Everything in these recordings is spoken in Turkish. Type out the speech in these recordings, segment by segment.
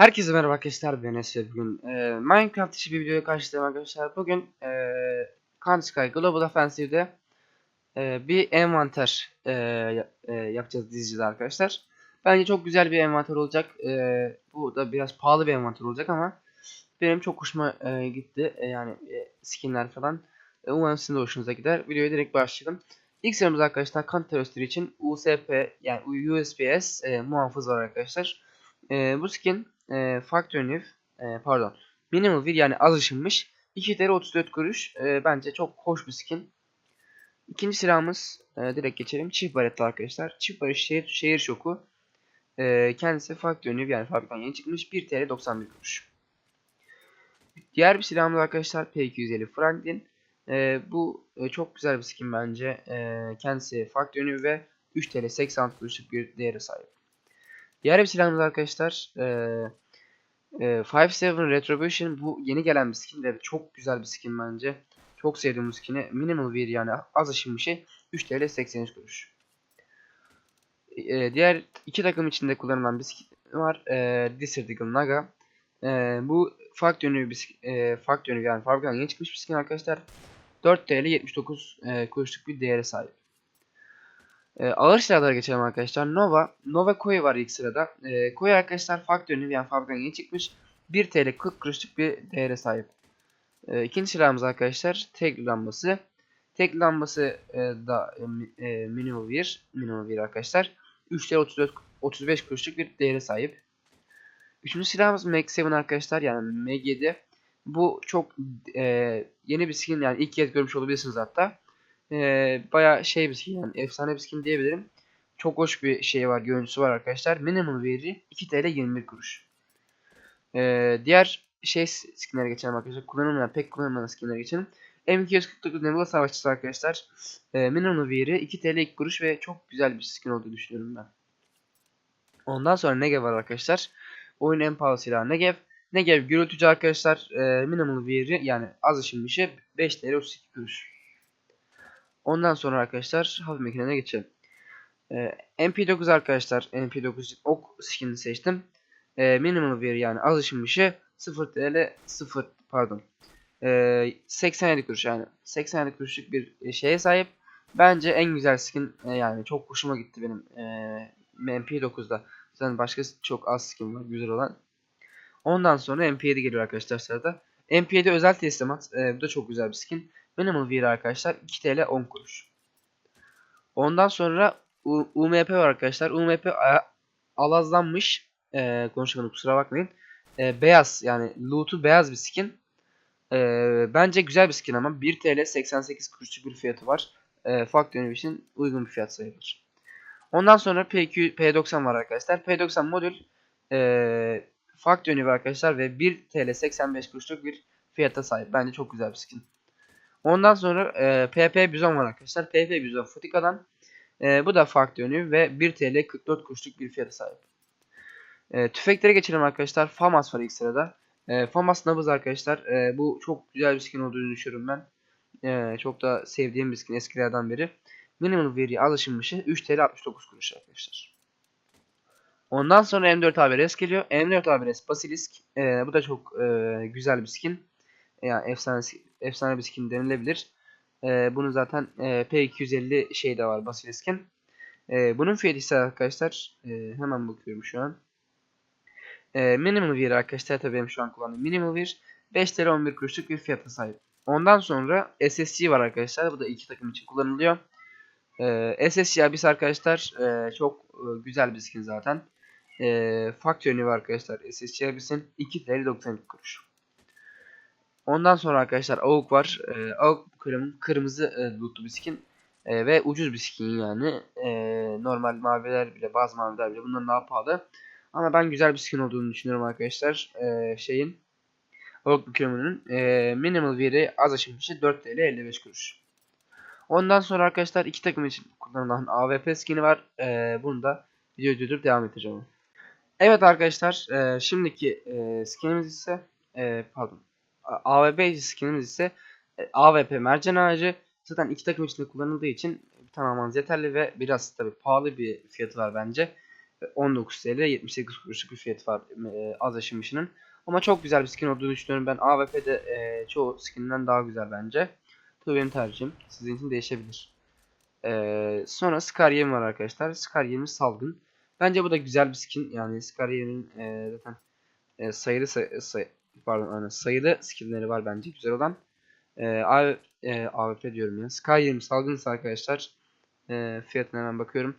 Herkese merhaba arkadaşlar ben Esra bugün e, Minecraft dışı bir videoya karşılayacağım arkadaşlar. Bugün e, Counter Global Offensive'de e, bir envanter e, e, yapacağız dizicide arkadaşlar. Bence çok güzel bir envanter olacak. E, bu da biraz pahalı bir envanter olacak ama benim çok hoşuma e, gitti. E, yani e, skinler falan. E, umarım sizin de hoşunuza gider. Videoya direkt başlayalım. İlk sıramız arkadaşlar Counter Strike için USP yani USPS e, muhafız var arkadaşlar. E, bu skin e, Factory New e, pardon Minimal bir yani az ışınmış 2 TL 34 kuruş e, bence çok hoş bir skin. İkinci silahımız e, direkt geçelim. Çift baretli arkadaşlar. Çift baret şehir, şehir şoku. E, kendisi Factory New yani fabrikadan yeni çıkmış 1 TL 91 kuruş. Diğer bir silahımız arkadaşlar P250 Franklin. E, bu e, çok güzel bir skin bence. E, kendisi Factory New ve 3 TL 80 kuruşluk bir değere sahip. Diğer bir silahımız arkadaşlar eee e, 5-7 Retribution bu yeni gelen bir skin ve çok güzel bir skin bence. Çok sevdim bu skin'i. Minimal bir yani az aşım bir şey. 3 TL 83 kuruş. Eee, diğer iki takım içinde kullanılan bir skin var. Desert Eagle Naga. Eee, bu farklı yönlü bir skin, eee, farklı yönlü yani fabrikadan yeni çıkmış bir skin arkadaşlar. 4 TL 79 eee, kuruşluk bir değere sahip. Ee, ağır silahlara geçelim arkadaşlar. Nova. Nova Koi var ilk sırada. Ee, Koi arkadaşlar yönlü yani fabrikadan yeni çıkmış. 1 TL 40 kuruşluk bir değere sahip. Ee, ikinci silahımız arkadaşlar tek lambası. Tek lambası e, da e, e, minimum 1. Minimum 1 arkadaşlar. 3 TL 34, 35 kuruşluk bir değere sahip. Üçüncü silahımız Mag 7 arkadaşlar yani Mag 7. Bu çok e, yeni bir skin yani ilk kez görmüş olabilirsiniz hatta. Ee, bayağı şey bir skin yani efsane bir skin diyebilirim. Çok hoş bir şey var, görüntüsü var arkadaşlar. Minimum veri 2 TL 21 kuruş. Ee, diğer şey skinlere geçelim arkadaşlar. Kullanılmayan, pek kullanılmayan skinlere geçelim. M249 Nebula Savaşçısı arkadaşlar. Ee, minimum veri 2 TL 2 kuruş ve çok güzel bir skin olduğunu düşünüyorum ben. Ondan sonra Negev var arkadaşlar. Oyunun en pahalı silahı Negev. Negev gürültücü arkadaşlar. E, minimum veri yani az ışınmışı 5 TL 32 kuruş. Ondan sonra arkadaşlar hafif makinene geçelim. Ee, MP9 arkadaşlar MP9 için ok skinini seçtim. Ee, minimum bir yani az ışınmışı 0 TL 0 pardon. Ee, 87 kuruş yani 87 kuruşluk bir e, şeye sahip. Bence en güzel skin e, yani çok hoşuma gitti benim e, MP9'da. Zaten başka çok az skin var güzel olan. Ondan sonra MP7 geliyor arkadaşlar sırada. MP7 özel teslimat. E, bu da çok güzel bir skin. Minimal bir arkadaşlar 2 TL 10 kuruş. Ondan sonra UMP var arkadaşlar. UMP alazlanmış. E, konuşamadım kusura bakmayın. E, beyaz yani loot'u beyaz bir skin. E, bence güzel bir skin ama 1 TL 88 kuruşluk bir fiyatı var. E, farklı için uygun bir fiyat sayılır. Ondan sonra PQ, P90 var arkadaşlar. P90 modül e, farklı arkadaşlar ve 1 TL 85 kuruşluk bir fiyata sahip. Bence çok güzel bir skin. Ondan sonra e, PP Bizon var arkadaşlar. PP Bizon Futika'dan. E, bu da farklı yönü ve 1 TL 44 kuruşluk bir fiyata sahip. E, tüfeklere geçelim arkadaşlar. FAMAS var ilk sırada. E, FAMAS nabız arkadaşlar. E, bu çok güzel bir skin olduğunu düşünüyorum ben. E, çok da sevdiğim bir skin eskilerden beri. Minimum veri alışılmışı 3 TL 69 kuruş arkadaşlar. Ondan sonra M4 ABRS geliyor. M4 ABRS Basilisk. E, bu da çok e, güzel bir skin. Yani efsane efsane bir skin denilebilir. Ee, bunu zaten e, P250 şey de var Basilisk'in. Ee, bunun fiyatı ise arkadaşlar e, hemen bakıyorum şu an. E, minimal bir arkadaşlar tabii benim şu an kullandığım minimal bir 5 TL 11 kuruşluk bir fiyata sahip. Ondan sonra SSG var arkadaşlar. Bu da iki takım için kullanılıyor. E, SSG abisi arkadaşlar e, çok e, güzel bir skin zaten. E, Factory var arkadaşlar. SSG abisin 2 TL 92 kuruş. Ondan sonra arkadaşlar AUK var. Ee, AUK kırm kırmızı e, lootlu bir skin. E, ve ucuz bir skin yani. E, normal maviler bile bazı maviler bile bundan daha pahalı. Ama ben güzel bir skin olduğunu düşünüyorum arkadaşlar. E, şeyin AUK kırmızının e, minimal veri az aşınmışı 4 TL 55 kuruş. Ondan sonra arkadaşlar iki takım için kullanılan AWP skini var. E, bunu da video durdurup devam edeceğim. Evet arkadaşlar e, şimdiki e, skinimiz ise e, pardon AWP skinimiz ise e, AWP mercan ağacı. Zaten iki takım içinde kullanıldığı için tamamen yeterli ve biraz tabi pahalı bir fiyatı var bence. E, 19 TL 78 kuruşluk bir fiyat var e, az aşınmışının. Ama çok güzel bir skin olduğunu düşünüyorum. Ben AWP'de e, çoğu skinden daha güzel bence. Tabii benim tercihim. Sizin için değişebilir. E, sonra Scar 20 var arkadaşlar. Scar 20 salgın. Bence bu da güzel bir skin. Yani Scar 20'nin e, zaten e, sayılı say, say, pardon aynen, sayılı skinleri var bence güzel olan. E, A, e, diyorum ya. Sky 20 salgınsa arkadaşlar e, fiyatına hemen bakıyorum.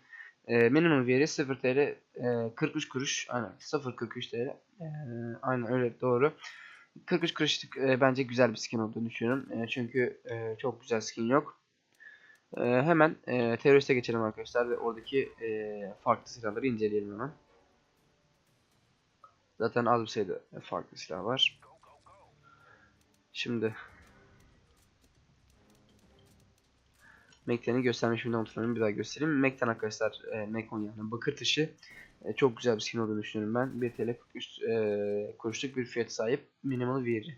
E, minimum veri 0 TL e, 43 kuruş. Aynen 0.43 TL. E, aynen öyle doğru. 43 kuruşluk e, bence güzel bir skin olduğunu düşünüyorum. E, çünkü e, çok güzel skin yok. E, hemen e, teröriste geçelim arkadaşlar ve oradaki e, farklı silahları inceleyelim hemen. Zaten az bir sayıda farklı silah var. Şimdi Mekten'i göstermiş şimdi unutmayayım bir daha göstereyim. Mekten arkadaşlar e, Mekon yani bakır taşı e, çok güzel bir skin olduğunu düşünüyorum ben. 1 TL 43 e, kuruşluk bir fiyat sahip minimal veri.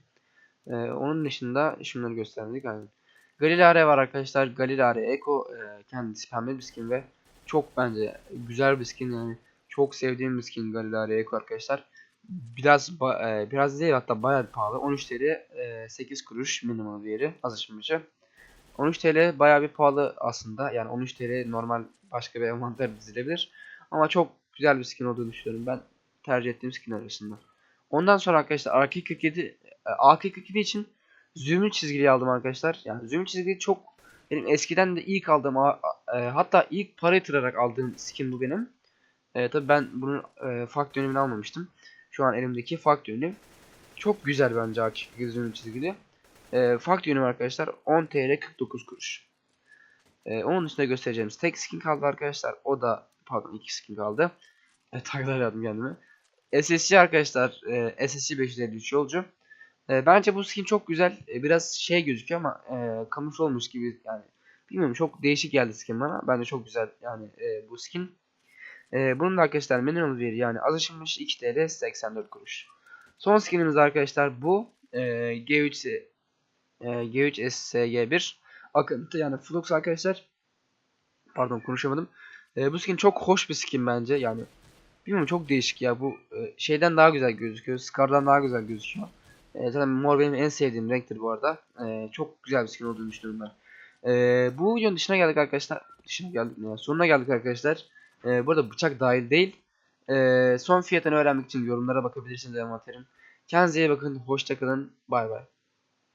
E, onun dışında şunları gösterdik aynen. Galilare var arkadaşlar. Galilare Eco e, kendisi pembe bir skin ve çok bence güzel bir skin yani. Çok sevdiğim bir skin Galilare Eco arkadaşlar. Biraz e, biraz değil hatta bayağı pahalı. 13 TL e, 8 kuruş minimal veri az aşınmışı. 13 TL bayağı bir pahalı aslında. Yani 13 TL normal başka bir envanter dizilebilir. Ama çok güzel bir skin olduğunu düşünüyorum. Ben tercih ettiğim skin arasında. Ondan sonra arkadaşlar AK-47 e, AK-47 için zümrüt çizgili aldım arkadaşlar. Yani zümrüt çizgili çok benim eskiden de ilk aldığım e, hatta ilk para yatırarak aldığım skin bu benim. E, tabi ben bunun e, farklı yönümünü almamıştım. Şu an elimdeki farklı yönü. Çok güzel bence AK-47 zümrüt çizgili. E, farklı yönüm arkadaşlar 10 TL 49 kuruş. E, onun dışında göstereceğimiz tek skin kaldı arkadaşlar. O da pardon iki skin kaldı. E, taklar yaptım kendime. SSC arkadaşlar e, SSC 553 yolcu. E, bence bu skin çok güzel. E, biraz şey gözüküyor ama e, kamış olmuş gibi yani. Bilmiyorum çok değişik geldi skin bana. Bence çok güzel yani e, bu skin. E, bunun da arkadaşlar minimum veri yani az aşınmış 2 TL 84 kuruş. Son skinimiz arkadaşlar bu. E, G3 e, G3 SSG1 akıntı yani Flux arkadaşlar. Pardon konuşamadım. E, bu skin çok hoş bir skin bence yani. Bilmiyorum çok değişik ya bu e, şeyden daha güzel gözüküyor. Scar'dan daha güzel gözüküyor. E, zaten mor benim en sevdiğim renktir bu arada. E, çok güzel bir skin olduğunu düşünüyorum ben. E, bu videonun dışına geldik arkadaşlar. Dışına geldik mi ya? Sonuna geldik arkadaşlar. E, burada bıçak dahil değil. E, son fiyatını öğrenmek için yorumlara bakabilirsiniz envanterin. Kendinize iyi bakın. Hoşçakalın. Bay bay.